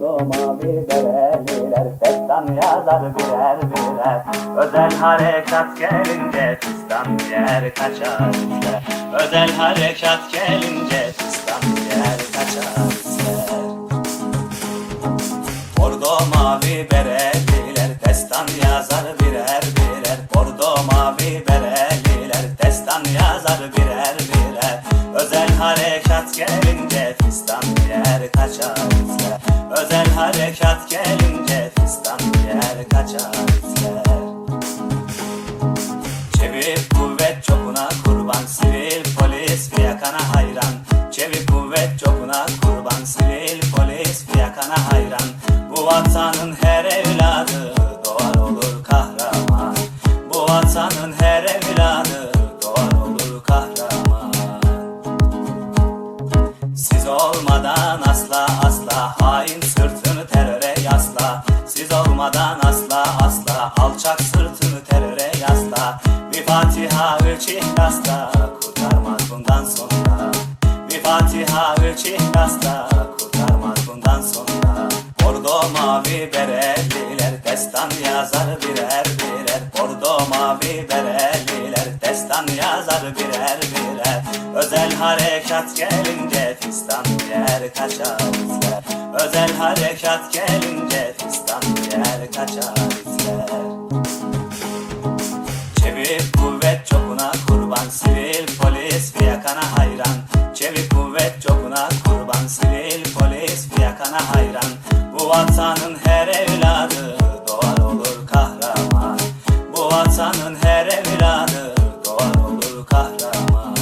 Bordo mavi bereliler Destan yazar birer birer. Özel harekat gelince Fistan yer kaçar ister Özel harekat gelince Fistan yer kaçar ister Bordo mavi bereliler mavi bereliler destan yazar birer birer. Bordo mavi bereliler destan yazar birer birer. Özel harekat gelince fistan yer izler Özel harekat gelince fistan yer izler Çevik kuvvet çokuna kurban Sivil polis fiyakana vatanın her evladı Doğar olur kahraman. Bu vatanın her evladı Doğar olur kahraman.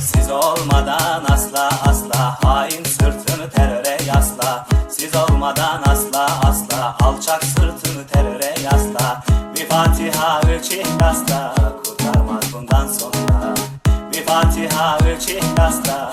Siz olmadan asla asla hain sırtını teröre yasla. Siz olmadan asla asla alçak sırtını teröre yasla. Bir Fatiha üç ihlasla kurtarmaz bundan sonra. Bir Fatiha üç ihlasla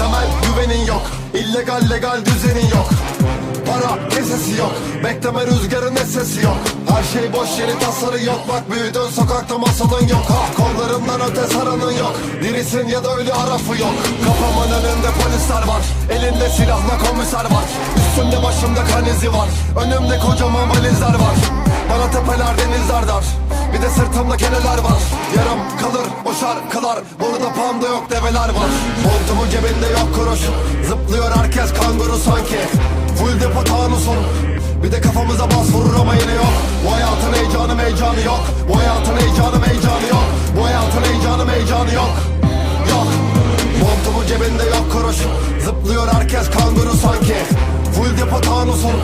Temel güvenin yok. İllegal legal düzenin yok. Para kesesi yok. Bekleme rüzgarın sesi yok. Her şey boş yeni tasarı yok. Bak büyüdün sokakta masalın yok. Ha, Kollarımdan öte saranın yok. Dirisin ya da ölü arafı yok. Kafamın önünde polisler var. Elinde silahla komiser var. Üstümde başımda kan izi var. Önümde kocaman valizler var. Bana tepeler denizler dar Bir de sırtımda keneler var. Yarım kalır o şarkılar Burada panda yok develer var. Montumun cebinde yok kuruş. Zıplıyor herkes kanguru sanki. Full depo tanusun. Bir de kafamıza bas vurur ama yine yok. Bu hayatın heyecanı meycanı yok. Bu hayatın heyecanı meycanı yok. Bu hayatın heyecanı meycanı yok. Yok. Montumun cebinde yok kuruş. Zıplıyor herkes kanguru sanki. Full depo tanusun.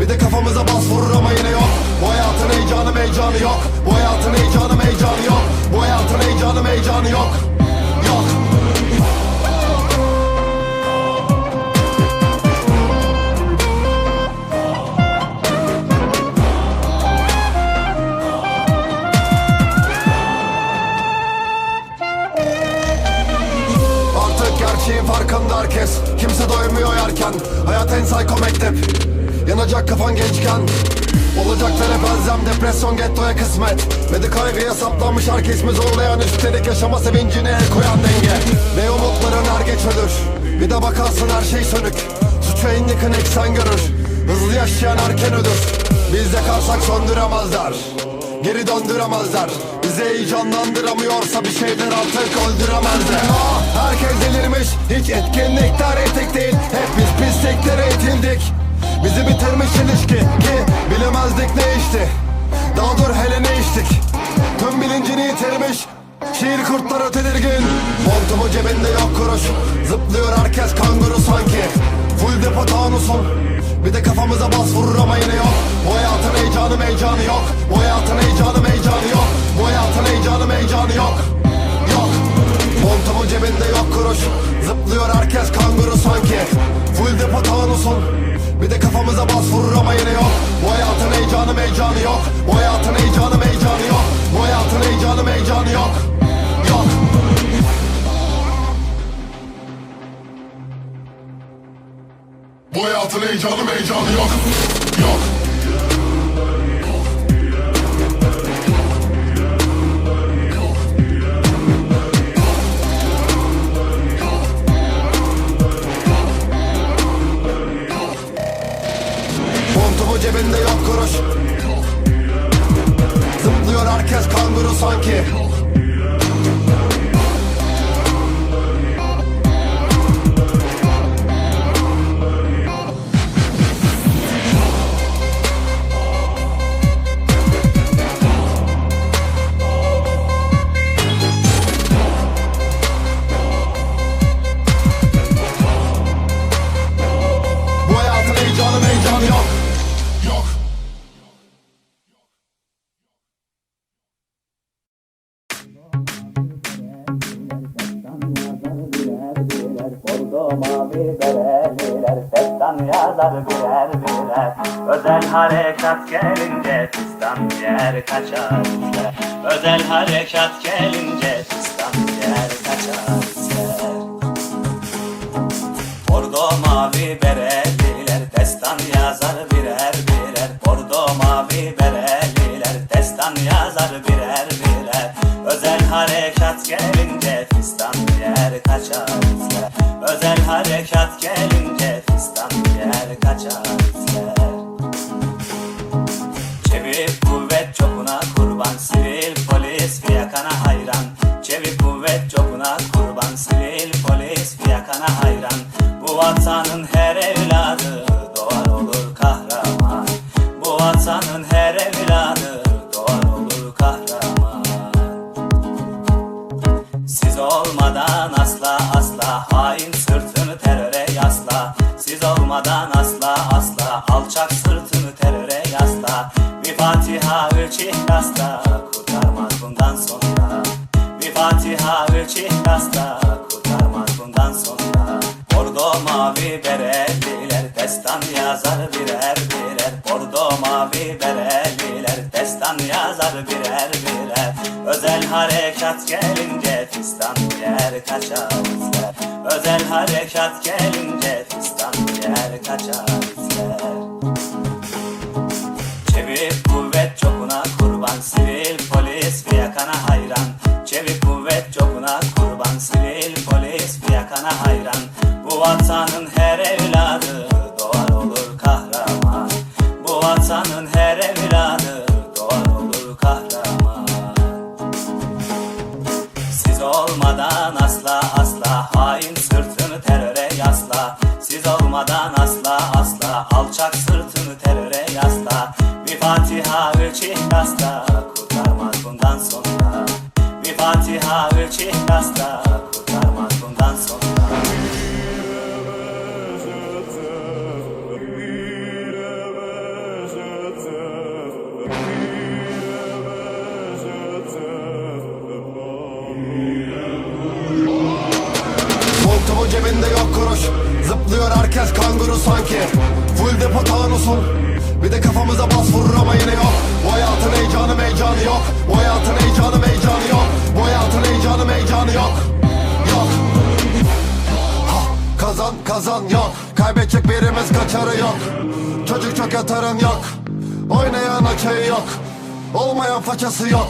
Bir de kafamıza bas vurur psycho mektep. Yanacak kafan gençken Olacaklara benzem depresyon gettoya kısmet. Ve kaygıya saplanmış herkes mi zorlayan Üstelik yaşama sevincine el koyan denge. Ve umutların er geç ölür Bir de bakarsın her şey sönük. Suçu en yakın eksen görür Hızlı yaşayan erken ölür Biz de kalsak söndüremezler Geri döndüremezler Bizi heyecanlandıramıyorsa bir şeyler artık öldüremezler. Aa, Herkes delirmiş. Hiç etkinlikler etik değil. Hep biz pisliklere itildik. Bizi bitirmiş ilişki Ki bilemezdik ne işti Daha dur hele ne iş geçtik Tüm bilincini yitirmiş. Şiir kurtları tedirgin. Montumu cebinde yok kuruş. Zıplıyor herkes kanguru sanki. Full depo tanusun Bir de kafamıza bas vurur ama yine yok. Bu hayatın heyecanı meycanı yok. Bu hayatın heyecanı meycanı yok. Bu hayatın heyecanı meycanı yok. Yok. Montumu cebinde yok kuruş. Zıplıyor herkes kanguru sanki. Full depo tanusun Bir de kafamıza bas vurur ama yine yok. Bu hayatın heyecanı meycanı yok. Bu hayatın heyecanı meycanı yok. Bu hayatın heyecanı meycanı yok. Yok Bu hayatın heyecanı meycanı yok. Yok. Montumu cebinde yok kuruş. Zıplıyor herkes kanguru sanki yazar birer birer Özel harekat gelince Fistan yer kaçar Özel harekat gelince Fistan yer kaçar ister. Bordo mavi bereliler Destan yazar birer birer. Bordo mavi bereliler Destan yazar birer birer. Özel harekat gelince Fistan yer kaçar Özel harekat gelince fiyakana hayran. Bu vatanın her evladı doğar olur kahraman. Bu vatanın her evladı doğar olur kahraman. Siz olmadan asla asla hain sırtını teröre yasla. Siz olmadan asla asla alçak sırtını teröre yasla. Bir Fatiha üç ihlasla kurtarmaz bundan sonra. Bir Fatiha üç ihlasla mavi bereliler destan yazar birer birer. Bordo mavi bereliler destan yazar birer birer. Özel harekat gelince fistan yer kaçar. İzler Özel harekat gelince fistan yer kaçar. İzler Çevik kuvvet çokuna kurban Sivil Bu vatanın her evladı doğar olur kahraman. Bu vatanın her evladı doğar olur kahraman. Siz olmadan asla asla hain sırtını teröre yasla. Siz olmadan asla asla alçak sırtını teröre yasla. Bir Fatiha üç ihlasla kurtarmaz bundan sonra. Bir Fatiha üç ihlasla Zıplıyor herkes kanguru sanki. Full depo tanusun Bir de kafamıza bas vurur ama yine yok. Bu hayatın heyecanı meycanı yok. Bu hayatın heyecanı meycanı yok. Bu hayatın heyecanı meycanı yok. Yok. Ha, Kazan kazan yok. Kaybedecek birimiz kaçarı yok. Çocuk çok yatarın yok. Oynayan açayı yok. Olmayan façası yok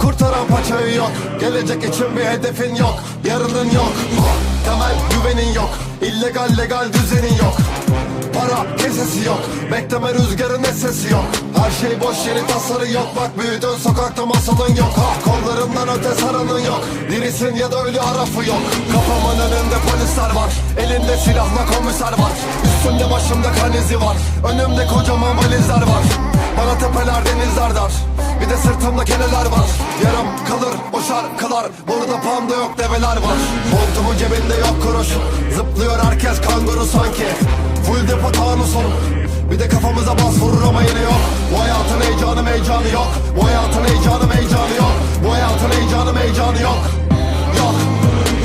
Kurtaran paçayı yok. Gelecek için bir hedefin yok. Yarının yok. Temel güvenin yok. İllegal legal düzenin yok. Para kesesi yok. Bekleme rüzgarın sesi yok. Her şey boş yeri tasarı yok. Bak büyüdün sokakta masalın yok. Ha, Kollarından öte saranın yok. Dirisin ya da ölü harafı yok. Kafamın önünde polisler var. Elinde silahla komiser var. Üstümde başımda kan izi var. Önümde kocaman valizler var. Bana tepeler denizler dar Bir de sırtımda keneler var. Yarım kalır o şarkılar Burada panda yok develer var. Montumun cebinde yok kuruş. Zıplıyor herkes kanguru sanki. Full depo tanusun Bir de kafamıza bas vurur ama yine yok. Bu hayatın heyecanı meycanı yok. Bu hayatın heyecanı meycanı yok. Bu hayatın heyecanı meycanı yok. Yok.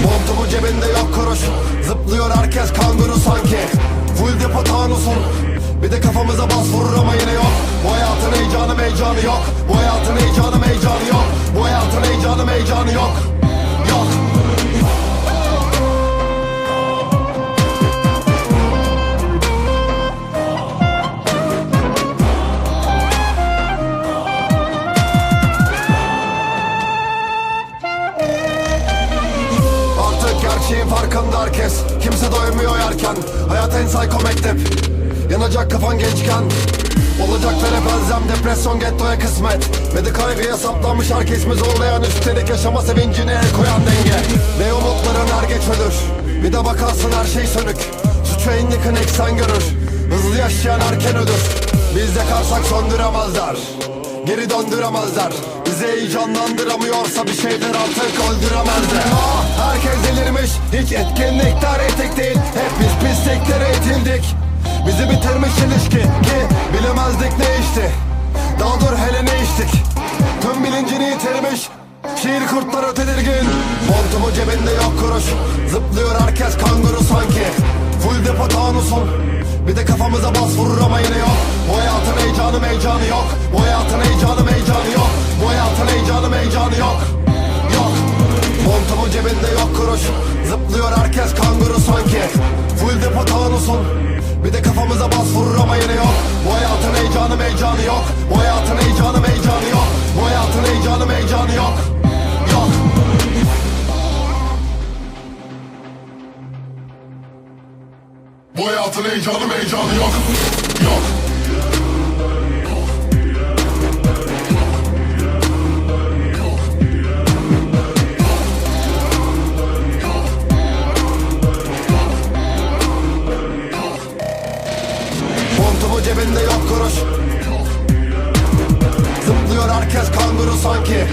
Montumun cebinde yok kuruş. Zıplıyor herkes kanguru sanki. Full depo tanusun Bir de kafamıza bas vurur ama yine yok. Bu hayatın heyecanı meycanı yok. Bu hayatın heyecanı meycanı yok. Bu hayatın heyecanı meycanı yok. Yok. Artık gerçeğin farkında herkes. Kimse doymuyor yerken. Hayat en psycho mektep Yanacak kafan gençken Olacaklara belzem depresyon gettoya kısmet. Ve de kaygıya saplanmış herkes mi zorlayan Üstelik yaşama sevincine el koyan denge. Ve umutların er geç ölür Bir de bakarsın her şey sönük. Suçu en yakın eksen görür Hızlı yaşayan erken ölür. Biz yakarsak söndüremezler Geri döndüremezler. Bizi heyecanlandıramıyorsa bir şeyler artık öldüremezler. Ah, Herkes delirmiş Hiç etkinlikler etik değil. Hep biz pisliklere itildik Bizi bitirmiş ilişki Ki bilemezdik ne işti Daha dur hele ne içtik. Tüm bilincini yitirmiş Şiir kurtları tedirgin. Montumu cebinde yok kuruş Zıplıyor herkes kanguru sanki. Full depo tanusun Bir de kafamıza bas vurur ama yine yok. Bu hayatın heyecanı meycanı yok. Bu hayatın heyecanı meycanı yok. Bu hayatın heyecanı meycanı yok Yok Montumun cebinde yok kuruş. Zıplıyor herkes kanguru sanki. Full depo tanusun Bir de kafamıza bas vurur ama yine yok. Bu hayatın heyecanı meycanı yok. Bu hayatın heyecanı meycanı yok. Bu hayatın heyecanı meycanı yok. Yok. Bu hayatın heyecanı heyecanı yok. Yok sanki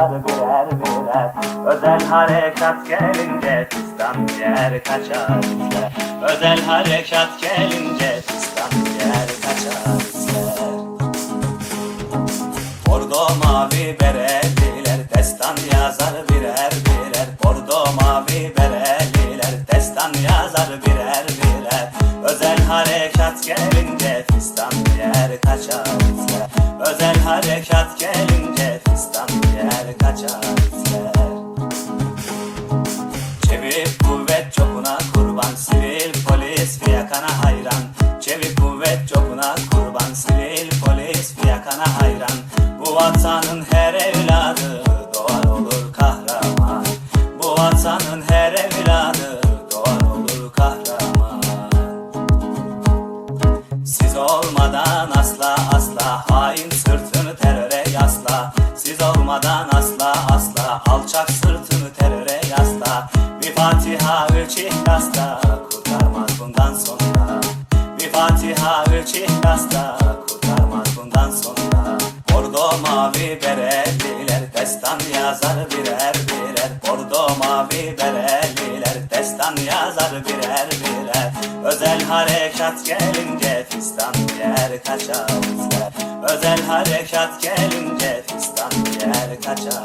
Yazar birer birer Özel harekat gelince Fistan yer kaçar Özel harekat gelince Fistan yer kaçar izler Bordo mavi bereliler Destan yazar birer birer. Bordo mavi bereliler Destan yazar birer birer. Özel harekat gelince Fistan yer kaçar Özel harekat gelince ihlasla kurtarmaz bundan sonra. Bir Fatiha üç ihlasla kurtarmaz bundan sonra. Bordo mavi bereliler destan yazar birer birer. Bordo mavi bereliler destan yazar birer birer. Özel harekat gelince fistan yer kaçar Özel harekat gelince fistan yer kaçar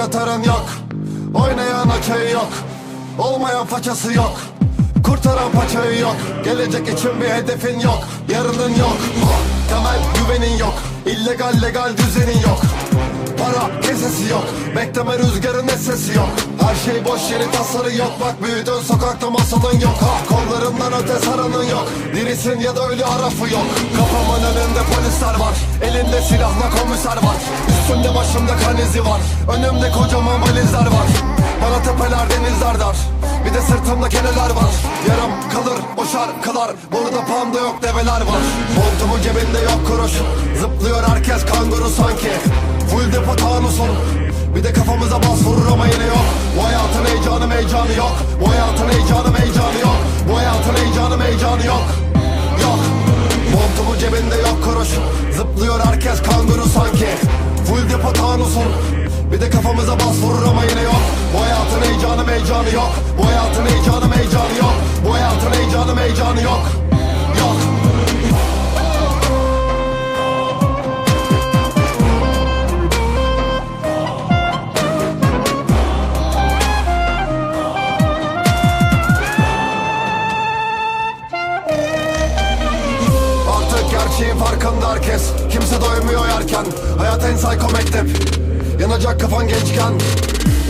Yatarın yok Oynayan açayı yok. Olmayan façası yok. Kurtaran paçayı yok. Gelecek için bir hedefin yok. Yarının yok. Temel güvenin yok. İllegal legal düzenin yok Para kesesi yok. Bekleme rüzgarın sesi yok. Her şey boş yeri tasarı yok. Bak büyüdün sokakta masalın yok. Ha, Kollarından öte saranın yok. Dirisin ya da ölü arafı yok. Kafamın önünde polisler var. Elinde silahla komiser var. Üstümde başımda kan izi var. Önümde kocaman valizler var. Bana tepeler denizler dar. Bir de sırtımda keneler var. Yarım kalır o şarkılar Burada panda yok develer var. Montumun cebinde yok kuruş. Zıplıyor herkes kanguru sanki Bir de kafamıza bas vurur ama yine yok. Bu hayatın heyecanı meycanı yok. Bu hayatın heyecanı meycanı yok. Bu hayatın heyecanı meycanı yok. Yok. Montumun cebinde yok kuruş Zıplıyor herkes kanguru sanki. Full depo tanusun. Bir de kafamıza bas vurur ama yine yok. Bu hayatın heyecanı meycanı yok. Bu hayatın heyecanı meycanı yok. Bu hayatın heyecanı meycanı yok Artık gerçeğin farkında herkes. Kimse doymuyor yerken. Hayat en psycho mektep. Yanacak kafan gençken.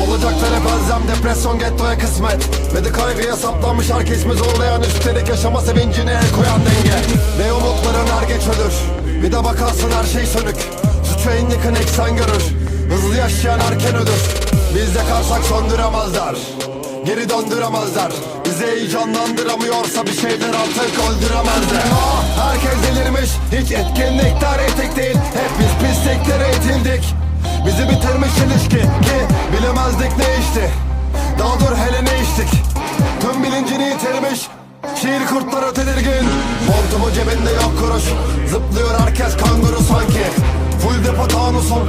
Olacaklar hep elzem Depresyon gettoya kısmet. Ve de kaygıya saplanmış herkes mi zorlayan? Üstelik yaşama sevincine el koyan denge. Ne umutların er geç ölür. Bir de bakarsın her şey sönük. Suçu en yakın eksen görür. Hızlı yaşayan erken ölür Biz yakarsak söndüremezler. Geri döndüremezler Bizi heyecanlandıramıyorsa bir şeyler artık öldüremezler Ah, Herkes delirmiş. Hiç etkinlikler etik değil. Hep biz pisliklere itildik. Bizi bitirmiş ilişki Ki bilemezdik ne işti Daha dur hele ne içtik. Tüm bilincini yitirmiş. Şiir kurtları tedirgin Montumu cebinde yok kuruş. Zıplıyor herkes kanguru sanki. Full depo tanusun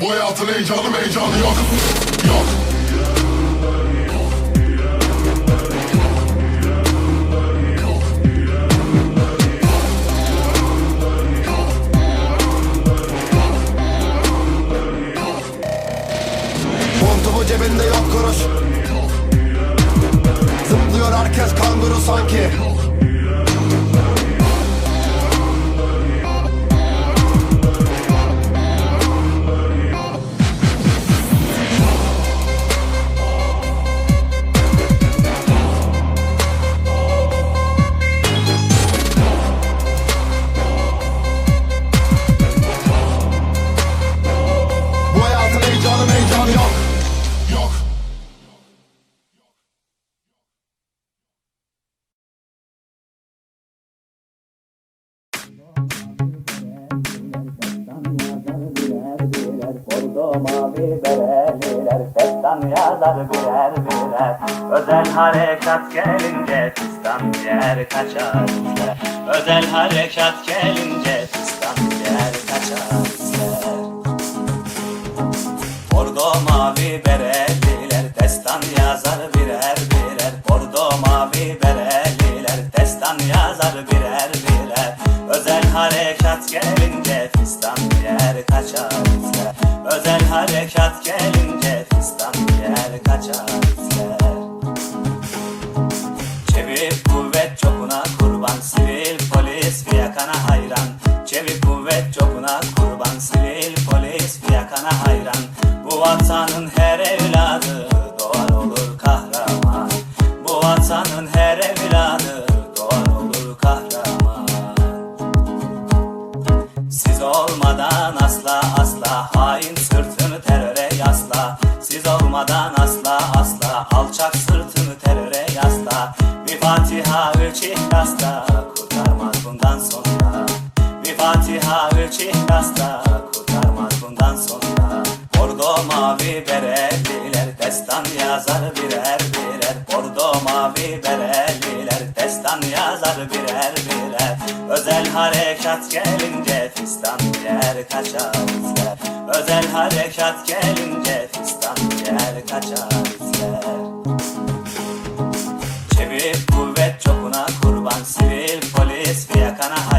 Bu hayatın heyecanı meycanı yok. Yok. Montumu cebinde yok kuruş. Zıplıyor herkes kanguru sanki Yazar birer birer Özel harekat gelince Fistan yer kaçar ister. Özel harekat gelince Fistan yer kaçar ister. Bordo mavi bereliler Destan yazar birer birer. Bordo mavi bereliler Destan yazar birer asla asla. Alçak sırtını teröre yasla. Bir Fatiha üç ihlasla kurtarmaz bundan sonra. Bir Fatiha üç ihlasla kurtarmaz bundan sonra. Bordo mavi bereliler destan yazar birer birer Bordo mavi bereliler destan yazar birer birer Özel harekat gelince fistan yer kaçar. Özel harekat gelince gider kaçar izler Çevik kuvvet çokuna kurban sivil polis fiyakana